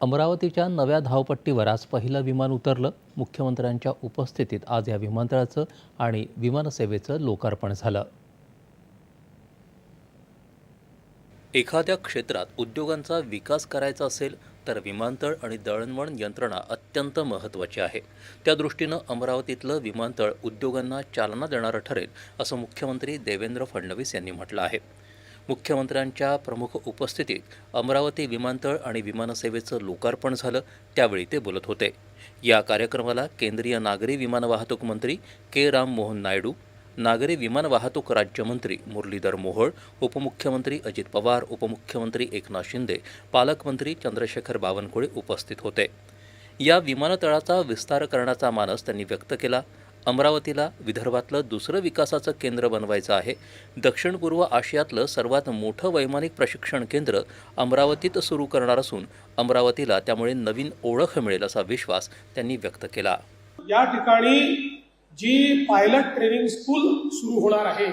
अमरावतीच्या नव्या धावपट्टीवर आज पहिलं विमान उतरलं. मुख्यमंत्र्यांच्या उपस्थितीत आज या विमानतळाचं आणि विमानसेवेचं लोकार्पण झालं. एखाद्या क्षेत्रात उद्योगांचा विकास करायचा असेल तर विमानतळ आणि दळणवळण यंत्रणा अत्यंत महत्त्वाची आहे. त्या दृष्टीनं अमरावतीतलं विमानतळ उद्योगांना चालना देणारं ठरेल असं मुख्यमंत्री देवेंद्र फडणवीस यांनी म्हटलं आहे. मुख्यमंत्र्यांच्या प्रमुख उपस्थितीत अमरावती विमानतळ आणि विमानसेवेचं लोकार्पण झालं त्यावेळी ते बोलत होते. या कार्यक्रमाला केंद्रीय नागरी विमान वाहतूक मंत्री के. राम मोहन नायडू नागरी विमान वाहतूक राज्यमंत्री मुरलीधर मोहोळ उपमुख्यमंत्री अजित पवार उपमुख्यमंत्री एकनाथ शिंदे पालकमंत्री चंद्रशेखर बावनकुळे उपस्थित होते. या विमानतळाचा विस्तार करण्याचा मानस त्यांनी व्यक्त केला. अमरावतीला विदर्भातलं दुसरं विकासाचं केंद्र बनवायचं आहे. दक्षिण पूर्व आशियातलं सर्वात मोठं वैमानिक प्रशिक्षण केंद्र अमरावतीत सुरू करणार असून अमरावतीला त्यामुळे नवीन ओळख मिळेल असा विश्वास त्यांनी व्यक्त केला. या ठिकाणी जी पायलट ट्रेनिंग स्कूल सुरू होणार आहे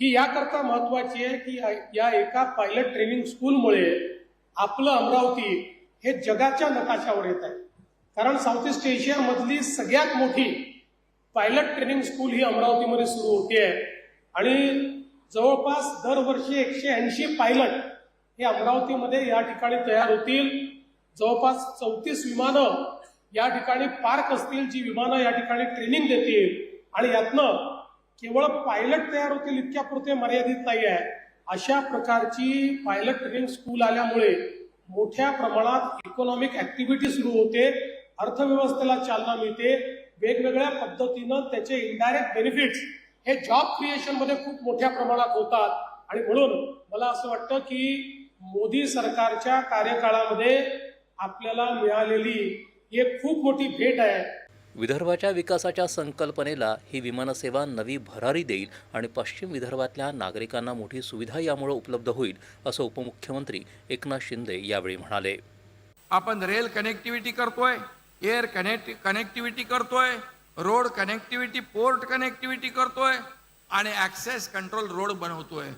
ही याकरता महत्वाची आहे की या- एका पायलट ट्रेनिंग स्कूलमुळे आपलं अमरावती हे जगाच्या नकाशावर येत आहे. कारण साऊथ ईस्ट एशियामधली सगळ्यात मोठी पायलट ट्रेनिंग स्कूल ही अमरावतीमध्ये सुरू होते आहे आणि जवळपास दरवर्षी एकशे ऐंशी पायलट हे अमरावतीमध्ये या ठिकाणी तयार होतील. जवळपास चौतीस विमानं या ठिकाणी पार्क असतील जी विमानं या ठिकाणी ट्रेनिंग देतील. आणि यातनं केवळ पायलट तयार होतील इतक्यापुरते मर्यादित नाही आहे अशा प्रकारची पायलट ट्रेनिंग स्कूल आल्यामुळे मोठ्या प्रमाणात इकॉनॉमिक ऍक्टिव्हिटी सुरू होते. अर्थव्यवस्थेला चालना मिळते. वेगवेगळ्या पद्धतीनं त्याचे इनडायरेक्ट बेनिफिट्स हे जॉब क्रिएशनमध्ये खूप मोठ्या प्रमाणात होतात. आणि म्हणून मला असं वाटतं की मोदी सरकारच्या कार्यकाळामध्ये आपल्याला मिळालेली ही एक खूप मोठी भेट आहे. विदर्भाच्या विकासाच्या संकल्पनेला ही विमानसेवा नवी भरारी देईल आणि पश्चिम विदर्भातल्या नागरिकांना मोठी सुविधा यामुळे उपलब्ध होईल असं उपमुख्यमंत्री एकनाथ शिंदे यावेळी म्हणाले. आपण रेल कनेक्टिव्हिटी करतोय. एअर कनेक्ट कनेक्टिव्हिटी करतोय रोड कनेक्टिव्हिटी पोर्ट कनेक्टिव्हिटी करतोय आणि ॲक्सेस कंट्रोल रोड बनवतोय.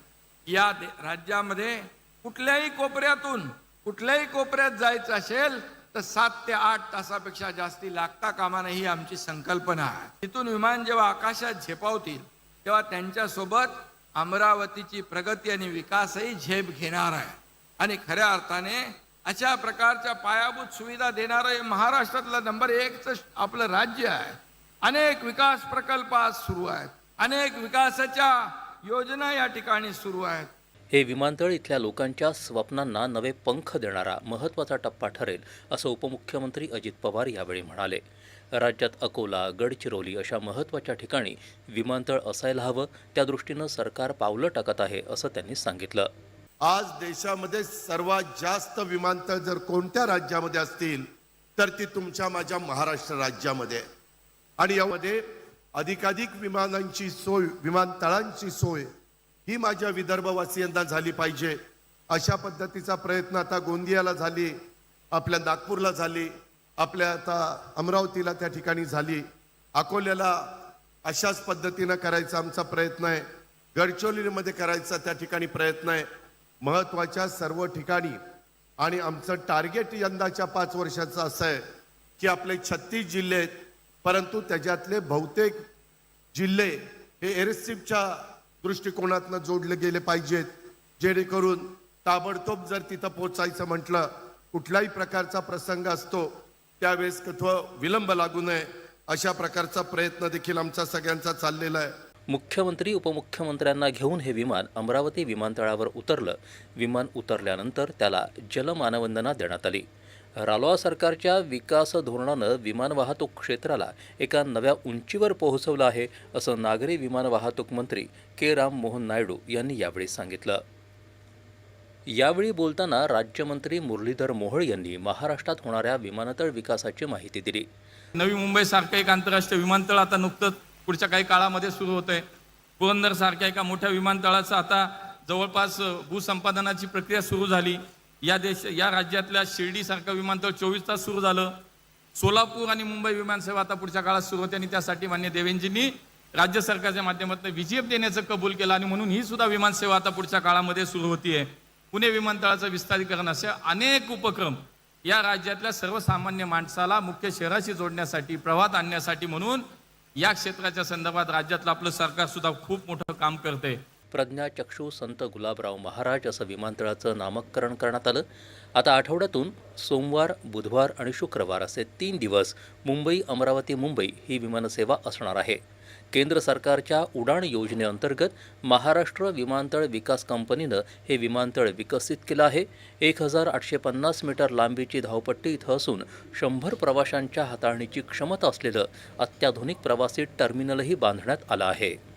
या राज्यामध्ये कुठल्याही कोपऱ्यातून कुठल्याही कोपऱ्यात जायचं असेल तर सात ते आठ तासापेक्षा जास्ती लागता कामा नाही ही आमची संकल्पना आहे. तिथून विमान जेव्हा आकाशात झेपावतील तेव्हा त्यांच्यासोबत अमरावतीची प्रगती आणि विकासही झेप घेणार आहे. आणि खऱ्या अर्थाने अशा प्रकारच्या पायाभूत सुविधा देणारं हे महाराष्ट्रातलं नंबर एकचं आपलं राज्य आहे. अनेक विकास प्रकल्प आज सुरू आहेत. अनेक विकासाच्या योजना या ठिकाणी सुरू आहेत. हे विमानतळ इथल्या लोकांच्या स्वप्नांना नवे पंख देणारा महत्त्वाचा टप्पा ठरेल असं उपमुख्यमंत्री अजित पवार यावेळी म्हणाले. राज्यात अकोला गडचिरोली अशा महत्त्वाच्या ठिकाणी विमानतळ असायला हवं त्या दृष्टीनं सरकार पावलं टाकत आहे असं त्यांनी सांगितलं. आज देशामध्ये सर्वात जास्त विमानतळ जर कोणत्या राज्यामध्ये असतील तर ती तुमच्या माझ्या महाराष्ट्र राज्यामध्ये. आहे. आणि यामध्ये अधिकाधिक विमानांची सोय विमानतळांची सोय ही माझ्या विदर्भवासियांना झाली पाहिजे. अशा पद्धतीचा प्रयत्न आता गोंदियाला झाली आपल्या नागपूरला झाली आपल्या आता अमरावतीला त्या ठिकाणी झाली. अकोल्याला अशाच पद्धतीनं करायचा आमचा प्रयत्न आहे. गडचिरोलीमध्ये करायचा त्या ठिकाणी प्रयत्न आहे. महत्त्वाच्या सर्व ठिकाणी आणि आमचं टार्गेट यंदाच्या पाच वर्षाचं असं आहे की आपले छत्तीस जिल्हे आहेत परंतु त्याच्यातले बहुतेक जिल्हे हे एरेसिपच्या दृष्टिकोनातनं जोडले गेले पाहिजेत जेणेकरून ताबडतोब जर तिथं पोचायचं म्हटलं कुठल्याही प्रकारचा प्रसंग असतो त्यावेळेस कथवा विलंब लागू नये अशा प्रकारचा प्रयत्न देखील आमचा सगळ्यांचा चाललेला आहे. मुख्यमंत्री उपमुख्यमंत्र्यांना घेऊन हे विमान अमरावती विमानतळावर उतरलं. विमान उतरल्यानंतर त्याला जलमानवंदना देण्यात आली. रालोआ सरकारच्या विकास धोरणानं विमान वाहतूक क्षेत्राला एका नव्या उंचीवर पोहोचवलं आहे असं नागरी विमान वाहतूक मंत्री के. राम मोहन नायडू यांनी यावेळी सांगितलं. यावेळी बोलताना राज्यमंत्री मुरलीधर मोहोळ यांनी महाराष्ट्रात होणाऱ्या विमानतळ विकासाची माहिती दिली. नवी मुंबईसारखं एक आंतरराष्ट्रीय विमानतळ आता नुकतंच पुढच्या काही काळामध्ये सुरू होत आहे पुरंदरसारख्या एका मोठ्या विमानतळाचं आता जवळपास भूसंपादनाची प्रक्रिया सुरू झाली. या देश या राज्यातल्या शिर्डीसारखं विमानतळ चोवीस तास सुरू झालं. सोलापूर आणि मुंबई विमानसेवा आता पुढच्या काळात सुरू होते आणि त्यासाठी मान्य देवेंजींनी राज्य सरकारच्या माध्यमातून व्हीजीएफ देण्याचं कबूल केलं आणि म्हणून ही सुद्धा विमानसेवा आता पुढच्या काळामध्ये सुरू होतीये. पुणे विमानतळाचं विस्तारीकरण असे अनेक उपक्रम या राज्यातल्या सर्वसामान्य माणसाला मुख्य शहराशी जोडण्यासाठी प्रवाहात आणण्यासाठी म्हणून या क्षेत्राच्या संदर्भात राज्यातलं आपलं सरकार सुद्धा खूप मोठं काम करते प्रज्ञाचक्षू संत गुलाबराव महाराज असं विमानतळाचं नामकरण करण्यात आलं. आता आठवड्यातून सोमवार बुधवार आणि शुक्रवार असे तीन दिवस मुंबई अमरावती मुंबई ही विमानसेवा असणार आहे. केंद्र सरकारच्या उडाण योजनेअंतर्गत महाराष्ट्र विमानतळ विकास कंपनीनं हे विमानतळ विकसित केलं आहे. एक हजार आठशे पन्नास मीटर लांबीची धावपट्टी इथं असून शंभर प्रवाशांच्या हाताळणीची क्षमता असलेलं अत्याधुनिक प्रवासी टर्मिनलही बांधण्यात आलं आहे.